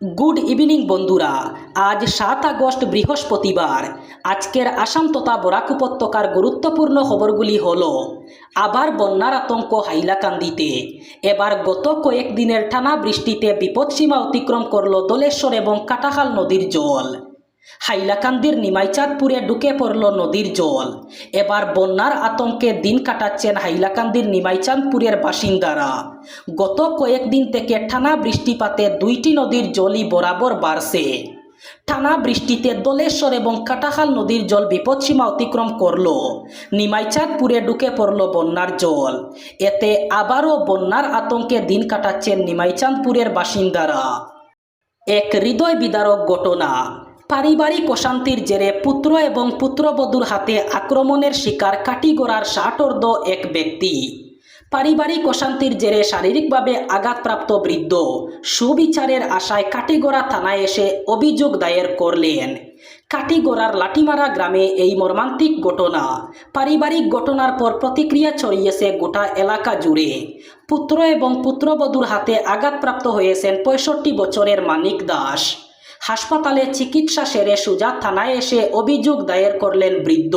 Good evening বন্ধুরা, আজ সাত আগস্ট বৃহস্পতিবার। আজকের আসাম তথা বরাক উপত্যকার গুরুত্বপূর্ণ খবরগুলি হল, আবার বন্যার আতঙ্ক হাইলাকান্দিতে। এবার গত কয়েকদিনের টানা বৃষ্টিতে বিপদসীমা অতিক্রম করল দলেশ্বর এবং কাটাখাল নদীর জল। হাইলাকান্দির নিমাইচাঁদপুরে ঢুকে পড়ল নদীর জল। এবার বন্যার আতঙ্কে দিন কাটাচ্ছেন হাইলাকান্দির নিমাইচাঁদপুরের বাসিন্দারা। গত কয়েকদিন থেকে টানা বৃষ্টিপাতে দুইটি নদীর জলই বরাবর বাড়ছে। টানা বৃষ্টিতে দলেশ্বর এবং কাটাখাল নদীর জল বিপদসীমা অতিক্রম করল। নিমাইচাঁদপুরে ঢুকে পড়ল বন্যার জল। এতে আবারও বন্যার আতঙ্কে দিন কাটাচ্ছেন নিমাইচাঁদপুরের বাসিন্দারা। এক হৃদয় বিদারক ঘটনা। পারিবারিক অশান্তির জেরে পুত্র এবং পুত্রবধূর হাতে আক্রমণের শিকার কাটিগড়ার ষাটর্ধ এক ব্যক্তি। পারিবারিক অশান্তির জেরে শারীরিকভাবে আঘাতপ্রাপ্ত বৃদ্ধ সুবিচারের আশায় কাটিগড়া থানায় এসে অভিযোগ দায়ের করলেন। কাটিগড়ার লাঠিমারা গ্রামে এই মর্মান্তিক ঘটনা। পারিবারিক ঘটনার পর প্রতিক্রিয়া ছড়িয়েছে গোটা এলাকা জুড়ে। পুত্র এবং পুত্রবধূর হাতে আঘাতপ্রাপ্ত হয়েছেন পঁয়ষট্টি বছরের মানিক দাস। হাসপাতালে চিকিৎসা সেরে সুজা থানায় এসে অভিযোগ দায়ের করলেন বৃদ্ধ।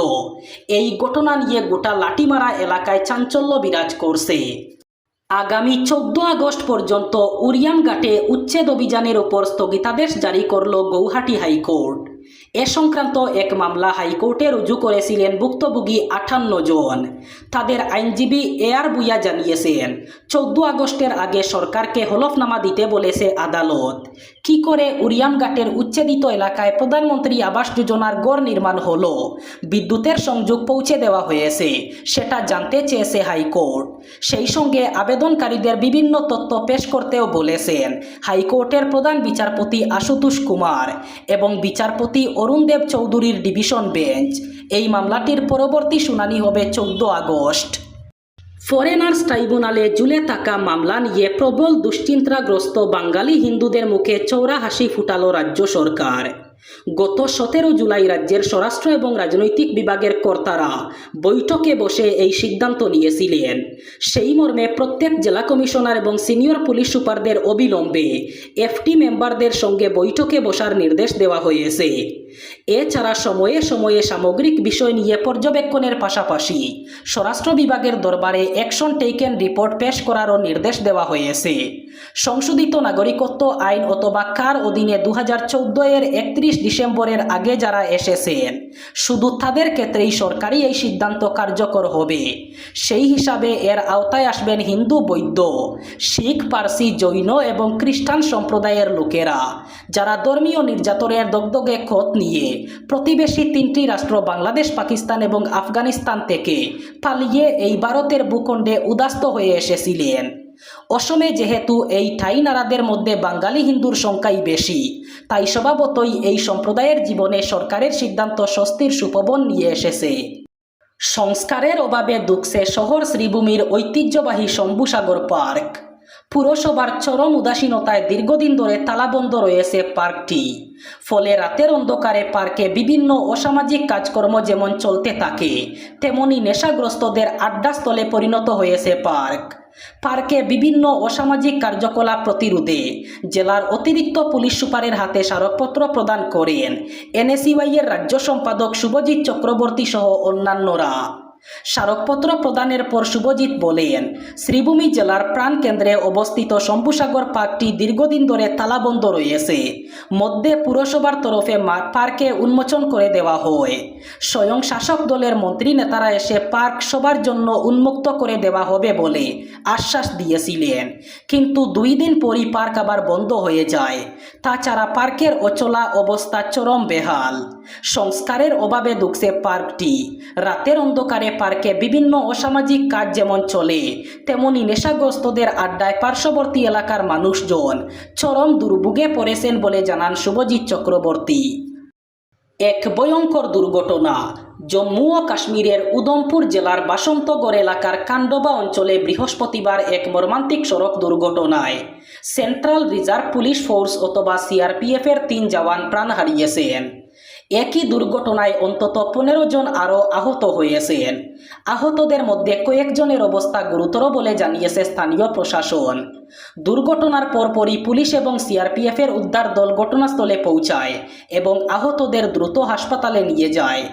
এই ঘটনা নিয়ে গোটা লাটিমারা এলাকায় চাঞ্চল্য বিরাজ করছে। আগামী চোদ্দ আগস্ট পর্যন্ত উরিয়ানঘাটে উচ্ছেদ অভিযানের উপর স্থগিতাদেশ জারি করল গৌহাটি হাইকোর্ট। এ সংক্রান্ত এক মামলা হাইকোর্টে রুজু করেছিলেন ভুক্তভোগী আঠান্ন জন। তাদের আইনজীবী এ আর বুয়া জানিয়েছেন, চোদ্দ আগস্টের আগে সরকারকে হলফনামা দিতে বলেছে আদালত। কি করে উরিয়ামঘাটের উচ্ছেদিত এলাকায় প্রধানমন্ত্রী আবাস যোজনার গড় নির্মাণ হলো, বিদ্যুতের সংযোগ পৌঁছে দেওয়া হয়েছে, সেটা জানতে চেয়েছে হাইকোর্ট। সেই সঙ্গে আবেদনকারীদের বিভিন্ন তথ্য পেশ করতেও বলেছেন হাইকোর্টের প্রধান বিচারপতি আশুতোষ কুমার এবং বিচারপতি অরুণ দেব চৌধুরীর ডিভিশন বেঞ্চ। এই মামলাটির পরবর্তী শুনানি হবে চৌদ্দ আগস্ট। ফরেনার্স ট্রাইব্যুনালে জুলে থাকা মামলা নিয়ে প্রবল দুশ্চিন্তাগ্রস্ত বাঙালি হিন্দুদের মুখে চৌরা হাসি ফুটালো রাজ্য সরকার। গত সতেরো জুলাই রাজ্যের স্বরাষ্ট্র এবং রাজনৈতিক বিভাগের কর্তারা বৈঠকে বসে এই সিদ্ধান্ত নিয়েছিলেন। সেই মর্মে প্রত্যেক জেলা কমিশনার এবং সিনিয়র পুলিশ সুপারদের অবিলম্বে এফটি মেম্বারদের সঙ্গে বৈঠকে বসার নির্দেশ দেওয়া হয়েছে। এছাড়া সময়ে সময়ে সামগ্রিক বিষয় নিয়ে পর্যবেক্ষণের পাশাপাশি স্বরাষ্ট্র বিভাগের দরবারে অ্যাকশন টেকেন রিপোর্ট পেশ করারও নির্দেশ দেওয়া হয়েছে। সংশোধিত নাগরিকত্ব আইন অথবা কার অধীনে দু হাজার চোদ্দ এর একত্রিশ ডিসেম্বরের আগে যারা এসেছেন, শুধু তাদের ক্ষেত্রেই সরকারি এই সিদ্ধান্ত কার্যকর হবে। সেই হিসাবে এর আওতায় আসবেন হিন্দু, বৌদ্ধ, শিখ, পার্সি, জৈন এবং খ্রিস্টান সম্প্রদায়ের লোকেরা, যারা ধর্মীয় নির্যাতনের দগদগে ক্ষত নিয়ে প্রতিবেশী তিনটি রাষ্ট্র বাংলাদেশ, পাকিস্তান এবং আফগানিস্তান থেকে পালিয়ে এই ভারতের ভূখণ্ডে উদাস্ত হয়ে এসেছিলেন। অসমে যেহেতু এই ঠাইনারাদের মধ্যে বাঙালি হিন্দুর সংখ্যাই বেশি, তাই স্বভাবতই এই সম্প্রদায়ের জীবনে সরকারের সিদ্ধান্ত স্বস্তির সুপবন নিয়ে এসেছে। সংস্কারের অভাবে দুঃখছে শহর শ্রীভূমির ঐতিহ্যবাহী শম্ভুসাগর পার্ক। পুরসভার চরম উদাসীনতায় দীর্ঘদিন ধরে তালাবন্ধ রয়েছে পার্কটি। ফলে রাতের অন্ধকারে পার্কে বিভিন্ন অসামাজিক কাজকর্ম যেমন চলতে থাকে, তেমনি নেশাগ্রস্তদের আড্ডাস্থলে পরিণত হয়েছে পার্ক। পার্কে বিভিন্ন অসামাজিক কার্যকলাপ প্রতিরোধে জেলার অতিরিক্ত পুলিশ সুপারের হাতে স্মারকপত্র প্রদান করেন এনএসইউআইয়ের রাজ্য সম্পাদক শুভজিৎ চক্রবর্তী সহ অন্যান্যরা। স্মারকপত্র প্রদানের পর শুভজিৎ বলেন, শ্রীভূমি জেলার প্রাণকেন্দ্রে অবস্থিত শম্ভুসাগর পার্কটি দীর্ঘদিন ধরে তালাবন্ধ রয়েছে। মধ্যে পুরসভার তরফে পার্কে উন্মোচন করে দেওয়া হয়। স্বয়ং শাসক দলের মন্ত্রী নেতারা এসে পার্ক সবার জন্য উন্মুক্ত করে দেওয়া হবে বলে আশ্বাস দিয়েছিলেন। কিন্তু দুই দিন পরই পার্ক আবার বন্ধ হয়ে যায়। তাছাড়া পার্কের অচলা অবস্থা চরম বেহাল। সংস্কারের অভাবে দুঃখছে পার্কটি। রাতের অন্ধকারে পার্কে বিভিন্ন অসামাজিক কাজ যেমন চলে, তেমনি নেশাগ্রস্তদের আড্ডায় পার্শ্ববর্তী এলাকার মানুষজন চরম দুর্ভোগে পড়েছেন বলে জানান শুভজিৎ চক্রবর্তী। এক ভয়ঙ্কর দুর্ঘটনা, জম্মু ও কাশ্মীরের উদমপুর জেলার বাসন্তগড় এলাকার কান্ডবা অঞ্চলে বৃহস্পতিবার এক মর্মান্তিক সড়ক দুর্ঘটনায় সেন্ট্রাল রিজার্ভ পুলিশ ফোর্স অথবা সিআরপিএফের তিন জওয়ান প্রাণ হারিয়েছেন। একই দুর্ঘটনায় অন্তত পনেরো জন আরও আহত হয়েছেন। আহতদের মধ্যে কয়েকজনের অবস্থা গুরুতর বলে জানিয়েছে স্থানীয় প্রশাসন। দুর্ঘটনার পরপরই পুলিশ এবং সিআরপিএফের উদ্ধার দল ঘটনাস্থলে পৌঁছায় এবং আহতদের দ্রুত হাসপাতালে নিয়ে যায়।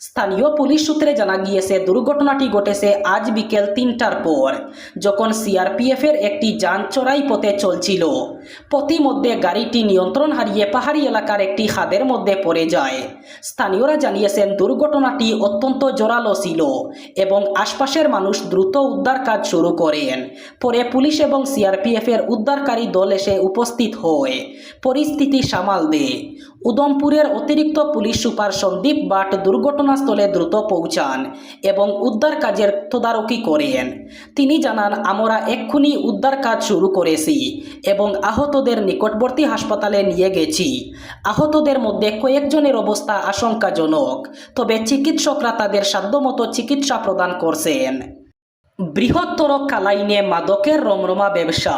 স্থানীয় পুলিশ সূত্রে জানা গিয়েছে, দুর্ঘটনাটি ঘটেছে আজ বিকেল তিনটার পর, যখন সিআরপিএফের একটি যান চড়াই পথে চলছিল। পথিমধ্যে গাড়িটি নিয়ন্ত্রণ হারিয়ে পাহাড়ি এলাকার একটি খাদের মধ্যে পড়ে যায়। স্থানীয়রা জানিয়েছেন, দুর্ঘটনাটি অত্যন্ত জোরালো ছিল এবং আশপাশের মানুষ দ্রুত উদ্ধার কাজ শুরু করেন। পরে পুলিশ এবং সিআরপিএফের উদ্ধারকারী দল এসে উপস্থিত হয়। পরিস্থিতি সামাল দেয় উদমপুরের অতিরিক্ত পুলিশ সুপার সন্দীপ বাট দুর্ঘটনাস্থলে দ্রুত পৌঁছান এবং উদ্ধার কাজের তদারকি করেন। তিনি জানান, আমরা এক্ষুনি উদ্ধার কাজ শুরু করেছি এবং আহতদের নিকটবর্তী হাসপাতালে নিয়ে গেছি। আহতদের মধ্যে কয়েকজনের অবস্থা আশঙ্কাজনক, তবে চিকিৎসকরা তাদের সাধ্যমতো চিকিৎসা প্রদান করছেন। বৃহত্তর কালাইনে মাদকের রমরমা ব্যবসা।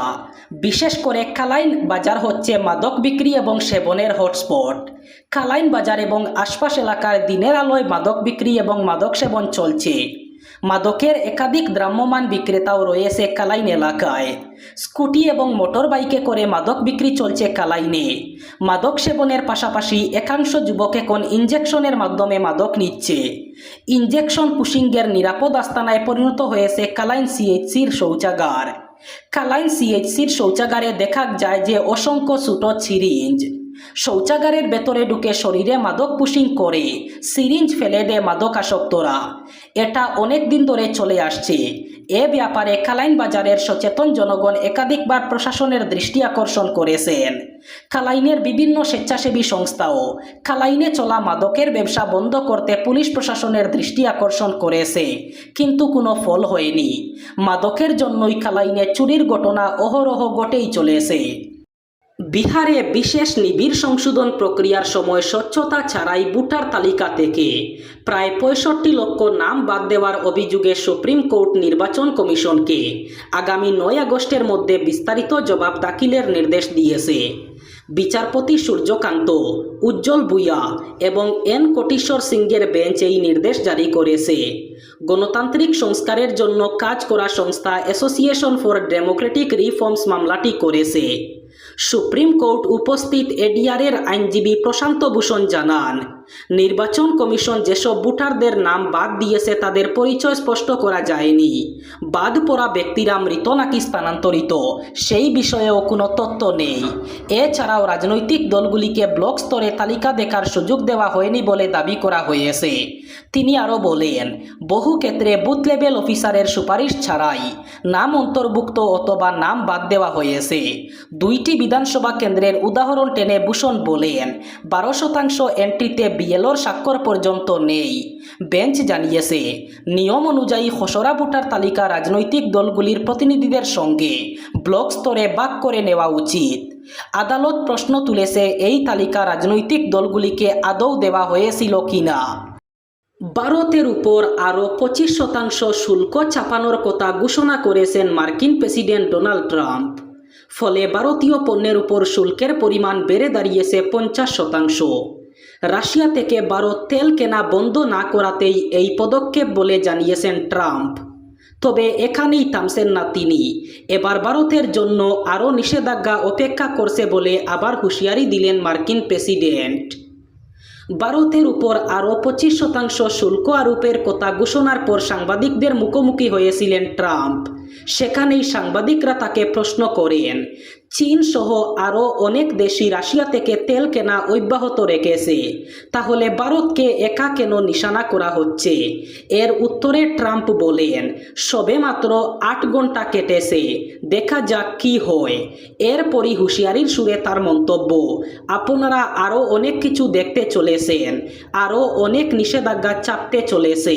বিশেষ করে কালাইন বাজার হচ্ছে মাদক বিক্রি এবং সেবনের হটস্পট। কালাইন বাজার এবং আশপাশ এলাকার দিনের আলোয় মাদক বিক্রি এবং মাদক সেবন চলছে। মাদকের একাধিক দ্রাম্যমান বিক্রেতাও রয়েছে কালাইন এলাকায়। স্কুটি এবং মোটর বাইকে করে মাদক বিক্রি চলছে কালাইনে। মাদক সেবনের পাশাপাশি একাংশ যুবক এখন ইঞ্জেকশনের মাধ্যমে মাদক নিচ্ছে। ইঞ্জেকশন পুশিংয়ের নিরাপদ আস্তানায় পরিণত হয়েছে কালাইন সিএইচসির শৌচাগার। কালাইন সিএইচসির শৌচাগারে দেখা যায় যে অসংখ্য ছোট সিরিঞ্জ শৌচাগারের ভেতরে ঢুকে শরীরে মাদক পুশিং করে, সিরিঞ্জ ফেলে দেয় মাদকাসক্তরা এটা অনেক দিন ধরে চলে আসছে। এ ব্যাপারে কালাইন বাজারের সচেতন জনগণ একাধিকবার প্রশাসনের দৃষ্টি আকর্ষণ করেছেন। কালাইনের বিভিন্ন স্বেচ্ছাসেবী সংস্থাও কালাইনে চলা মাদকের ব্যবসা বন্ধ করতে পুলিশ প্রশাসনের দৃষ্টি আকর্ষণ করেছে, কিন্তু কোনো ফল হয়নি। মাদকের জন্যই কালাইনে চুরির ঘটনা অহরহ ঘটেই চলেছে। বিহারে বিশেষ নিবিড় সংশোধন প্রক্রিয়ার সময় স্বচ্ছতা ছাড়াই ভোটার তালিকা থেকে প্রায় পঁয়ষট্টি লক্ষ নাম বাদ দেওয়ার অভিযোগে সুপ্রিম কোর্ট নির্বাচন কমিশনকে আগামী নয় আগস্টের মধ্যে বিস্তারিত জবাব দাখিলের নির্দেশ দিয়েছে। বিচারপতি সূর্যকান্ত, উজ্জ্বল ভূঁইয়া এবং এন কোটিশ্বর সিংয়ের বেঞ্চ এই নির্দেশ জারি করেছে। গণতান্ত্রিক সংস্কারের জন্য কাজ করা সংস্থা অ্যাসোসিয়েশন ফর ডেমোক্রেটিক রিফর্মস মামলাটি করেছে। সুপ্রিম কোর্ট উপস্থিত এডিআরের আইনজীবী প্রশান্ত ভূষণ জানান, নির্বাচন কমিশন যেসব ভোটারদের নাম বাদ দিয়েছে তাদের পরিচয় স্পষ্ট করা যায়নি। বাদ পড়া ব্যক্তিরা মৃত নাকি স্থানান্তরিত, সেই বিষয়েও কোনো তথ্য নেই। এছাড়াও রাজনৈতিক দলগুলিকে ব্লক স্তরে তালিকা দেখার সুযোগ দেওয়া হয়নি বলে দাবি করা হয়েছে। তিনি আরও বলেন, বহু ক্ষেত্রে বুথ লেভেল অফিসারের সুপারিশ ছাড়াই নাম অন্তর্ভুক্ত অথবা নাম বাদ দেওয়া হয়েছে। দুইটি বিধানসভা কেন্দ্রের উদাহরণ টেনে ভূষণ বলেন, বারো শতাংশ এন্ট্রিতে বিএলওর স্বাক্ষর পর্যন্ত নেই। বেঞ্চ জানিয়েছে, নিয়ম অনুযায়ী খসড়া ভোটার তালিকা রাজনৈতিক দলগুলির প্রতিনিধিদের সঙ্গে ব্লক স্তরে বাক করে নেওয়া উচিত। আদালত প্রশ্ন তুলেছে, এই তালিকা রাজনৈতিক দলগুলিকে আদৌ দেওয়া হয়েছিল কিনা। ভারতের উপর আরও পঁচিশ শতাংশ শুল্ক চাপানোর কথা ঘোষণা করেছেন মার্কিন প্রেসিডেন্ট ডোনাল্ড ট্রাম্প। ফলে ভারতীয় পণ্যের উপর শুল্কের পরিমাণ বেড়ে দাঁড়িয়েছে পঞ্চাশ শতাংশ। রাশিয়া থেকে ভারত তেল কেনা বন্ধ না করাতেই এই পদক্ষেপ বলে জানিয়েছেন ট্রাম্প। তবে এখানেই থামছেন না তিনি। এবার ভারতের জন্য আরও নিষেধাজ্ঞা অপেক্ষা করছে বলে আবার হুঁশিয়ারি দিলেন মার্কিন প্রেসিডেন্ট। ভারতের উপর আরও পঁচিশ শতাংশ শুল্ক আরোপের কথা ঘোষণার পর সাংবাদিকদের মুখোমুখি হয়েছিলেন ট্রাম্প। সেখানেই সাংবাদিকরা তাকে প্রশ্ন করেন। চীন সহ আরও অনেক দেশই রাশিয়া থেকে তেল কেনা অব্যাহত রেখেছে। তাহলে ভারতকে একা কেন নিশানা করা হচ্ছে? এর উত্তরে ট্রাম্প বলেন সবে মাত্র আট ঘণ্টা কেটেছে, দেখা যাক কি হয়। এরপরই হুঁশিয়ারির সুরে তার মন্তব্য, আপনারা আরও অনেক কিছু দেখতে চলেছেন, আরও অনেক নিষেধাজ্ঞা চাপতে চলেছে।